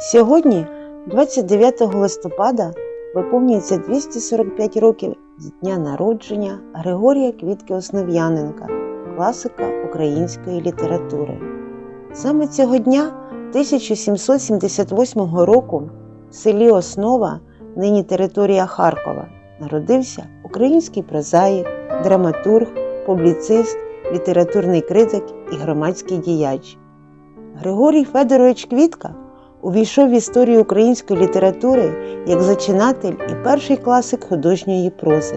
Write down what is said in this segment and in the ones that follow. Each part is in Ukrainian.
Сьогодні, 29 листопада, виповнюється 245 років з дня народження Григорія Квітки Основ'яненка, класика української літератури. Саме цього дня 1778 року в селі Основа, нині територія Харкова, народився український прозаїк, драматург, публіцист, літературний критик і громадський діяч. Григорій Федорович Квітка увійшов в історію української літератури як зачинатель і перший класик художньої прози.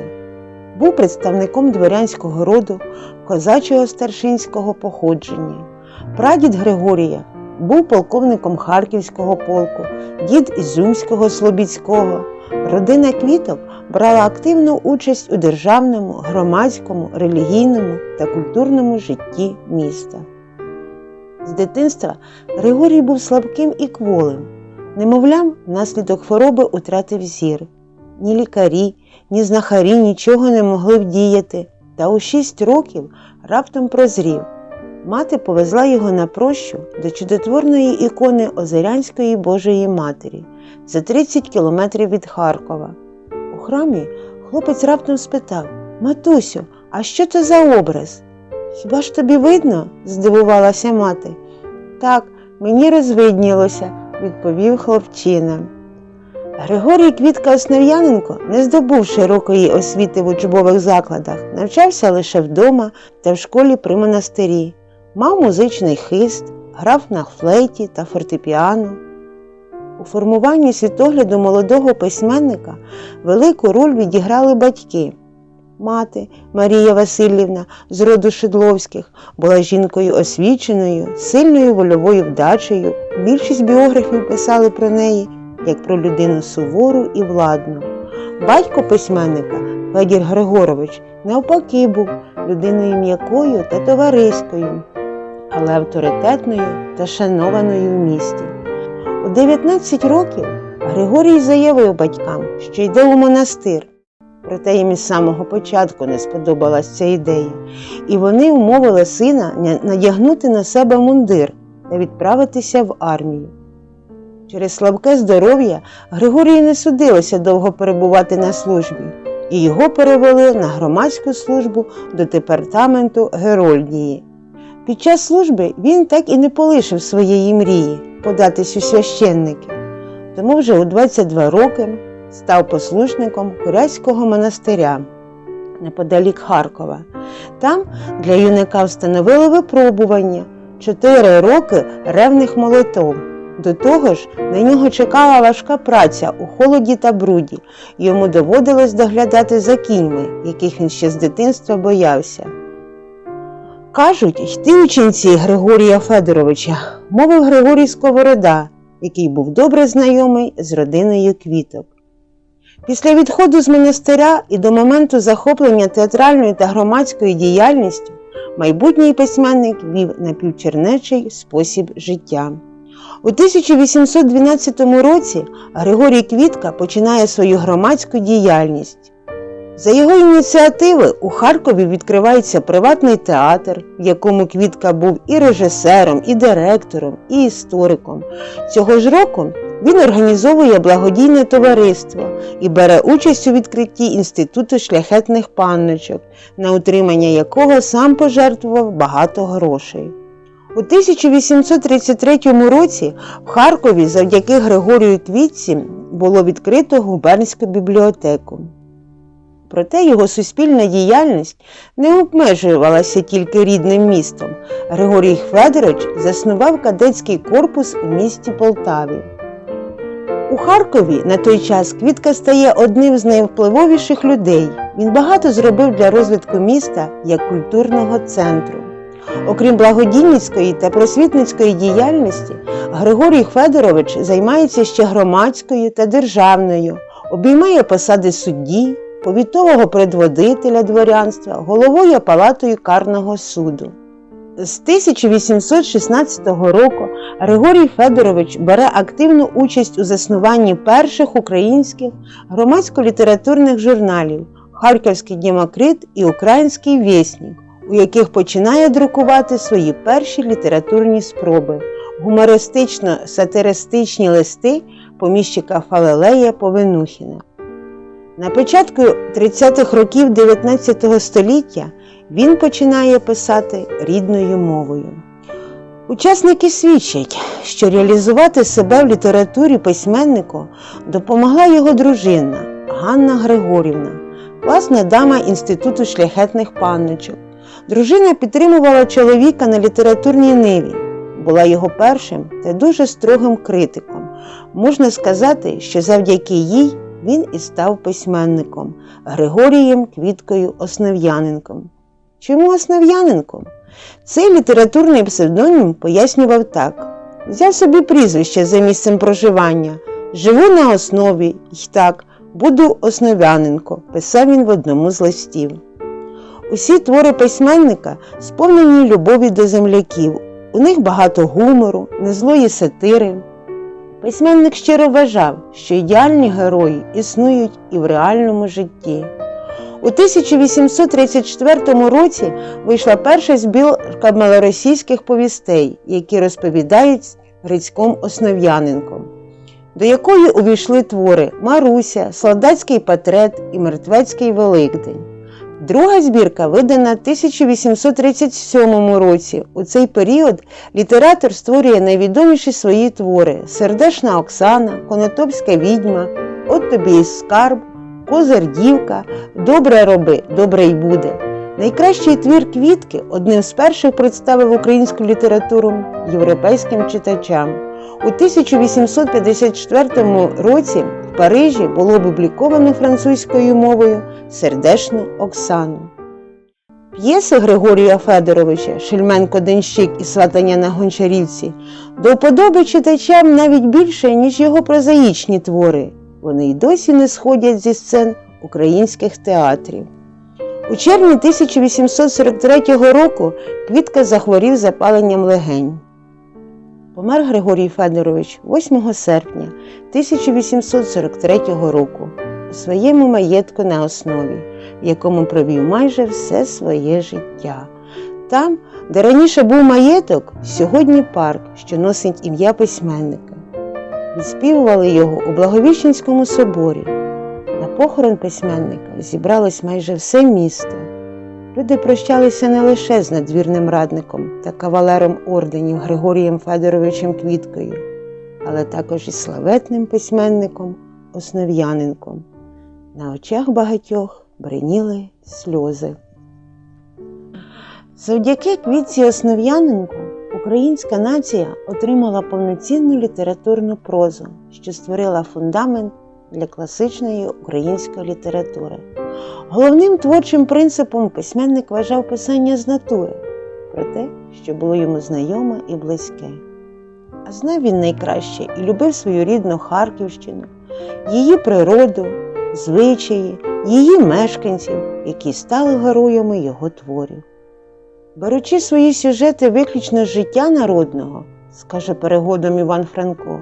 Був представником дворянського роду козачого старшинського походження. Прадід Григорія був полковником Харківського полку, дід Ізюмського Слобідського. Родина квіток брала активну участь у державному, громадському, релігійному та культурному житті міста. З дитинства Григорій був слабким і кволим. Немовлям, внаслідок хвороби утратив зір. Ні лікарі, ні знахарі нічого не могли вдіяти, та у шість років раптом прозрів. Мати повезла його на прощу до чудотворної ікони Озерянської Божої Матері за 30 кілометрів від Харкова. У храмі хлопець раптом спитав Матусю, а що це за образ? Хіба ж тобі видно? здивувалася мати. Так, мені розвиднілося, відповів хлопчина. Григорій Квітка Основ'яненко не здобув широкої освіти в учбових закладах, навчався лише вдома та в школі при монастирі, мав музичний хист, грав на флейті та фортепіано. У формуванні світогляду молодого письменника велику роль відіграли батьки. Мати Марія Васильівна з роду Шидловських була жінкою освіченою, сильною вольовою вдачею. Більшість біографів писали про неї як про людину сувору і владну. Батько письменника Федір Григорович навпаки був людиною м'якою та товариською, але авторитетною та шанованою в місті. У 19 років Григорій заявив батькам, що йде у монастир. Проте їм із самого початку не сподобалась ця ідея, і вони вмовили сина надягнути на себе мундир та відправитися в армію. Через слабке здоров'я Григорію не судилося довго перебувати на службі, і його перевели на громадську службу до департаменту Герольдії. Під час служби він так і не полишив своєї мрії податись у священники, тому вже у 22 роки став послушником Куряського монастиря неподалік Харкова. Там для юнака встановили випробування 4 роки ревних молитов. До того ж, на нього чекала важка праця у холоді та бруді, йому доводилось доглядати за кіньми, яких він ще з дитинства боявся. Кажуть, йти ученці Григорія Федоровича, мовив Григорій Сковорода, який був добре знайомий з родиною квіток. Після відходу з монастиря і до моменту захоплення театральною та громадською діяльністю майбутній письменник вів напівчернечий спосіб життя. У 1812 році Григорій Квітка починає свою громадську діяльність. За його ініціативи у Харкові відкривається приватний театр, в якому Квітка був і режисером, і директором, і істориком. Цього ж року він організовує благодійне товариство і бере участь у відкритті Інституту шляхетних панночок, на утримання якого сам пожертвував багато грошей. У 1833 році в Харкові завдяки Григорію Квітці було відкрито губернську бібліотеку. Проте його суспільна діяльність не обмежувалася тільки рідним містом. Григорій Федорович заснував кадетський корпус у місті Полтаві. У Харкові на той час Квітка стає одним з найвпливовіших людей. Він багато зробив для розвитку міста як культурного центру. Окрім благодійницької та просвітницької діяльності, Григорій Федорович займається ще громадською та державною, обіймає посади судді, повітового предводителя дворянства, головою палатою карного суду. З 1816 року Григорій Федорович бере активну участь у заснуванні перших українських громадсько-літературних журналів Харківський Демокрит і Український Вєснік, у яких починає друкувати свої перші літературні спроби. гумористично-сатиристичні листи поміщика Фалелея Повенухіна. На початку 30-х років 19 століття він починає писати рідною мовою. Учасники свідчать, що реалізувати себе в літературі письменнику допомогла його дружина Ганна Григорівна, класна дама Інституту шляхетних панночок. Дружина підтримувала чоловіка на літературній ниві, була його першим та дуже строгим критиком. Можна сказати, що завдяки їй він і став письменником Григорієм Квіткою Основ'яненком. Чому Основ'яненком? Цей літературний псевдонім пояснював так: взяв собі прізвище за місцем проживання, живу на основі й так, буду Основ'яненко, писав він в одному з листів. Усі твори письменника сповнені любові до земляків, у них багато гумору, незлої сатири. Письменник щиро вважав, що ідеальні герої існують і в реальному житті. У 1834 році вийшла перша збірка малоросійських повістей, які розповідають Грицьком Основ'яненком, до якої увійшли твори Маруся, Солдатський патрет і Мертвецький Великдень. Друга збірка видана в 1837 році. У цей період літератор створює найвідоміші свої твори Сердешна Оксана, Конотопська відьма, От тобі і скарб, Козир дівка, Добре роби, добре й буде. Найкращий твір квітки одним з перших представив українську літературу європейським читачам. У 1854 році в Парижі було опубліковано французькою мовою Сердешну Оксану. П'єси Григорія Федоровича Шельменко Денщик і Сватання на Гончарівці до вподоби читачам навіть більше, ніж його прозаїчні твори. Вони й досі не сходять зі сцен українських театрів. У червні 1843 року Квітка захворів запаленням легень. Помер Григорій Федорович 8 серпня 1843 року у своєму маєтку на основі, в якому провів майже все своє життя. Там, де раніше був маєток, сьогодні парк, що носить ім'я письменника. Відспівували його у Благовіщенському соборі. На похорон письменника зібралось майже все місто. Люди прощалися не лише з надвірним радником та кавалером орденів Григорієм Федоровичем Квіткою, але також із славетним письменником Основ'яненком. На очах багатьох бриніли сльози. Завдяки квітці Основ'яненку українська нація отримала повноцінну літературну прозу, що створила фундамент для класичної української літератури. Головним творчим принципом письменник вважав писання з натури, про те, що було йому знайоме і близьке. А знав він найкраще і любив свою рідну Харківщину, її природу, звичаї, її мешканців, які стали героями його творів. Беручи свої сюжети виключно життя народного, скаже перегодом Іван Франко,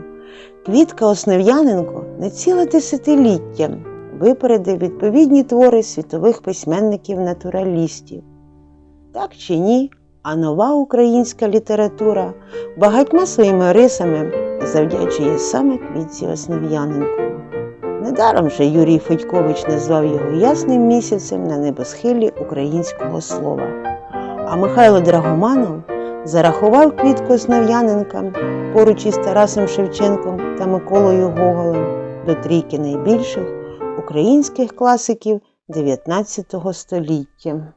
Квітка Основ'яненко не ціле десятиліття випередив відповідні твори світових письменників-натуралістів. Так чи ні, а нова українська література багатьма своїми рисами завдячує саме Квітці Основ'яненку. Недаром же Юрій Федькович назвав його ясним місяцем на небосхилі українського слова. А Михайло Драгоманов зарахував квітку Основ'яненка поруч із Тарасом Шевченком та Миколою Гоголем до трійки найбільших українських класиків 19 століття.